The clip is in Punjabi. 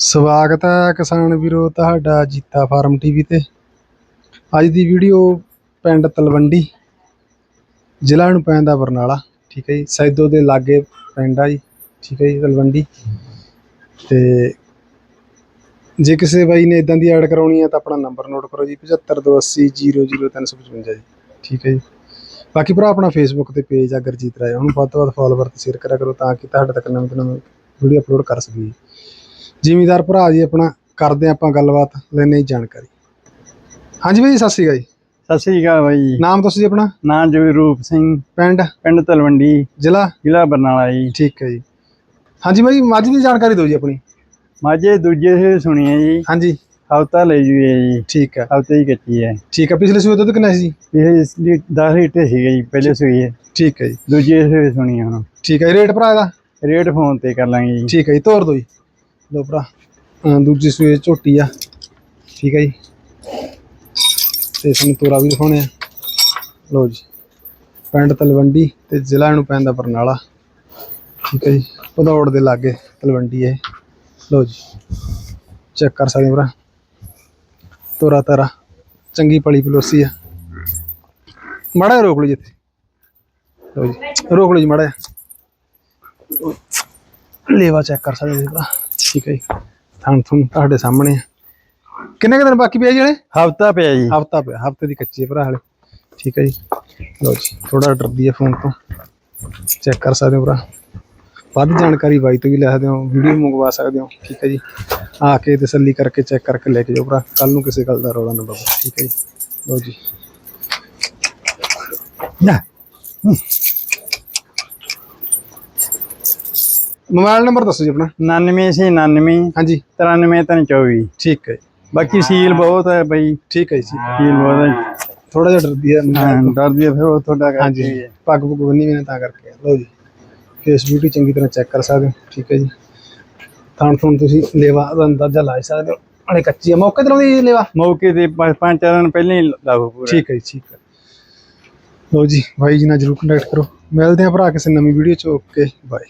ਸਵਾਗਤ ਹੈ ਕਿਸਾਨ ਵੀਰੋ, ਤੁਹਾਡਾ ਜੀਤਾ ਫਾਰਮ ਟੀਵੀ ਤੇ। ਅੱਜ ਦੀ ਵੀਡੀਓ ਪਿੰਡ ਤਲਵੰਡੀ, ਜ਼ਿਲ੍ਹਾ ਨੂੰ ਪੈਂਦਾ ਬਰਨਾਲਾ, ਠੀਕ ਹੈ ਜੀ। ਸੈਦੋ ਦੇ ਲਾਗੇ ਪਿੰਡ ਆ ਜੀ, ਠੀਕ ਹੈ ਜੀ, ਤਲਵੰਡੀ। ਤੇ ਜੇ ਕਿਸੇ ਬਾਈ ਨੇ ਇਦਾਂ ਦੀ ਐਡ ਕਰਾਉਣੀ ਹੈ ਤਾਂ ਆਪਣਾ ਨੰਬਰ ਨੋਟ ਕਰੋ ਜੀ 7528000355 ਜੀ, ਠੀਕ ਹੈ ਜੀ। ਬਾਕੀ ਭਰਾ, ਆਪਣਾ ਫੇਸਬੁੱਕ ਤੇ ਪੇਜ ਆ ਗੁਰਜੀਤ ਰਾਏ, ਉਹਨੂੰ ਵੱਧ ਤੋਂ ਵੱਧ ਫੋਲੋਵਰ ਤੇ ਸ਼ੇਅਰ ਕਰਿਆ ਕਰੋ ਤਾਂ ਕਿ ਤੁਹਾਡੇ ਤੱਕ ਨਵੇਂ ਤੋਂ ਨਵੇਂ ਵੀਡੀਓ ਅਪਲੋਡ ਕਰ ਸਕੀਏ। ਜ਼ਿਮੀਦਾਰ ਭਰਾ ਜੀ ਆਪਣਾ ਕਰਦੇ ਆਪਾਂ ਗੱਲਬਾਤ ਲੈਣੇ ਹੀ ਜਾਣਕਾਰੀ। ਹਾਂਜੀ ਬਾਈ ਜੀ, ਸਤਿ ਸ਼੍ਰੀ ਅਕਾਲ ਜੀ। ਸਤਿ ਸ੍ਰੀ ਅਕਾਲ ਬਾਈ ਨਾਮ ਜੀ ਆਪਣਾ? ਨਾਂ ਜਗਰੂਪ ਸਿੰਘ। ਪਿੰਡ? ਪਿੰਡ ਤਲਵੰਡੀ। ਜ਼ਿਲ੍ਹਾ? ਜ਼ਿਲ੍ਹਾ ਬਰਨਾਲਾ ਜੀ। ਠੀਕ ਹੈ ਜੀ। ਹਾਂਜੀ ਬਾਈ ਮੱਝ ਦੀ ਜਾਣਕਾਰੀ ਦਿਓ ਜੀ ਆਪਣੀ। ਮਾਝੇ ਦੂਜੇ ਸੇ ਸੁਣੀ ਹੈ ਜੀ। ਹਾਂਜੀ। ਹਫਤਾ ਲੈ ਜੂਏ ਜੀ। ਠੀਕ ਹੈ। ਹਫ਼ਤੇ ਹੀ ਕੱਚੀ ਹੈ। ਠੀਕ ਹੈ ਪਿਛਲੇ ਸੂਏ ਦੁੱਧ ਕਿੰਨਾ ਸੀ ਜੀ? ਇਹ 10 ਲੀਟਰ ਸੀਗਾ ਜੀ ਪਹਿਲੇ ਸੂਈ ਹੈ ਠੀਕ ਹੈ ਜੀ। ਦੂਜੇ ਸੇ ਸੁਣੀ ਹੈ ਹੁਣ। ਠੀਕ ਹੈ ਰੇਟ ਭਰਾ ਇਹਦਾ? ਰੇਟ ਫੋਨ ਤੇ ਕਰ ਲਾਂਗੇ ਜੀ। ਠੀਕ ਹੈ ਜੀ ਤੋਰ ਦਿਓ ਜੀ। ਲੋ ਭਰਾ। ਦੂਜੀ ਸੂਏ ਝੋਟੀ ਆ। ਠੀਕ ਹੈ ਜੀ। ਤੇ ਸਾਨੂੰ ਤੋਰਾ ਵੀ ਦਿਖਾਉਣੇ ਆ। ਲਓ ਜੀ। ਪਿੰਡ ਤਲਵੰਡੀ ਤੇ ਜ਼ਿਲ੍ਹਾ ਨੂੰ ਪੈਂਦਾ ਬਰਨਾਲਾ। ਠੀਕ ਹੈ ਜੀ। ਭਦੌੜ ਦੇ ਲਾਗੇ ਤਲਵੰਡੀ ਇਹ। ਲਓ ਜੀ। ਚੈੱਕ ਕਰ ਸਕਦੇ ਹੋ ਭਰਾ। ਤੋਰਾ ਤਾਰਾ। ਚੰਗੀ ਪਲੀ ਪਲੋਸੀ ਆ। ਮਾੜਾ ਰੋਕ ਲਓ ਜੀ ਇੱਥੇ। ਲਓ ਜੀ। ਰੋਕ ਲਓ ਜੀ ਮਾੜਾ ਜਿਹਾ। ਲੇਵਾ ਚੈੱਕ ਕਰ ਸਕਦੇ ਹੋ ਭਰਾ। ਠੀਕ ਹੈ ਜੀ। ਥਣ ਥਣ ਤੁਹਾਡੇ ਸਾਹਮਣੇ ਆ। ਕਿੰਨੇ ਕੁ ਦਿਨ ਬਾਕੀ ਪਿਆ ਜੀ ਹਲੇ? ਹਫਤਾ ਪਿਆ ਜੀ। ਹਫਤਾ ਪਿਆ ਹਫ਼ਤੇ ਦੀ ਕੱਚੀ ਹੈ ਭਰਾ ਹਲੇ। ਠੀਕ ਹੈ ਜੀ। ਲਓ ਜੀ ਥੋੜਾ ਡਰਦੀ ਹੈ ਫੋਨ ਤੋਂ। ਚੈੱਕ ਕਰ ਸਕਦੇ ਹੋ ਭਰਾ। ਵੱਧ ਜਾਣਕਾਰੀ ਬਾਈ ਤੋਂ ਵੀ ਲੈ ਸਕਦੇ ਹੋ ਵੀਡੀਓ ਮੰਗਵਾ ਸਕਦੇ ਹੋ। ਠੀਕ ਹੈ ਜੀ। ਆ ਕੇ ਤਸੱਲੀ ਕਰਕੇ ਚੈੱਕ ਕਰਕੇ ਲੈ ਕੇ ਜਾਓ ਭਰਾ। ਕੱਲ ਨੂੰ ਕਿਸੇ ਗੱਲ ਦਾ ਰੌਲਾ ਨਾ ਪਵੇ ਠੀਕ ਹੈ ਜੀ। ਲਓ ਜੀ। ਮੋਬਾਈਲ ਨੰਬਰ ਦੱਸੋ ਜੀ ਆਪਣਾ। 99 ਸੀ 99 ਹਾਂਜੀ। 93 ਤਿੰਨ 24 ਠੀਕ ਹੈ ਬਾਕੀ ਸੀਲ ਬਹੁਤ ਹੈ ਬਾਈ। ਠੀਕ ਹੈ ਜੀ ਸੀਲ ਬਹੁਤ ਹੈ। ਥੋੜਾ ਜਿਹਾ ਡਰਦੀ ਹੈ। ਹਾਂ, ਡਰਦੀ ਹੈ ਫਿਰ ਉਹ ਤੁਹਾਡਾ ਹਾਂਜੀ। ਪੱਗ ਪੁੱਗ ਬੰਨੀ ਵੀ ਨੇ ਤਾਂ ਕਰਕੇ। ਲਓ ਜੀ। ਫੇਸ ਬਿਊਟੀ ਚੰਗੀ ਤਰ੍ਹਾਂ ਚੈੱਕ ਕਰ ਸਕਦੇ ਹੋ। ਠੀਕ ਹੈ ਜੀ। ਥਾਣ ਥੂਣ ਤੁਸੀਂ ਲੇਵਾ ਦਾ ਅੰਦਾਜ਼ਾ ਲਾ ਸਕਦੇ ਹੋ। ਹਲੇ ਕੱਚੀ ਹੈ ਮੌਕੇ ਤੇ ਲਾਉਂਦੀ ਲੇਵਾ? ਮੌਕੇ ਤੇ ਪੰਜ ਚਾਰ ਦਿਨ ਪਹਿਲਾਂ ਹੀ ਲਾਗੂ ਪੂਰਾ। ਠੀਕ ਹੈ ਜੀ ਠੀਕ ਹੈ। ਲਓ ਜੀ ਬਾਈ ਜੀ ਨਾਲ ਜਰੂਰ ਕੰਟੈਕਟ ਕਰੋ। ਮਿਲਦੇ ਹਾਂ ਭਰਾ ਕਿਸੇ ਨਵੀਂ ਵੀਡੀਓ ਚ। Okay bye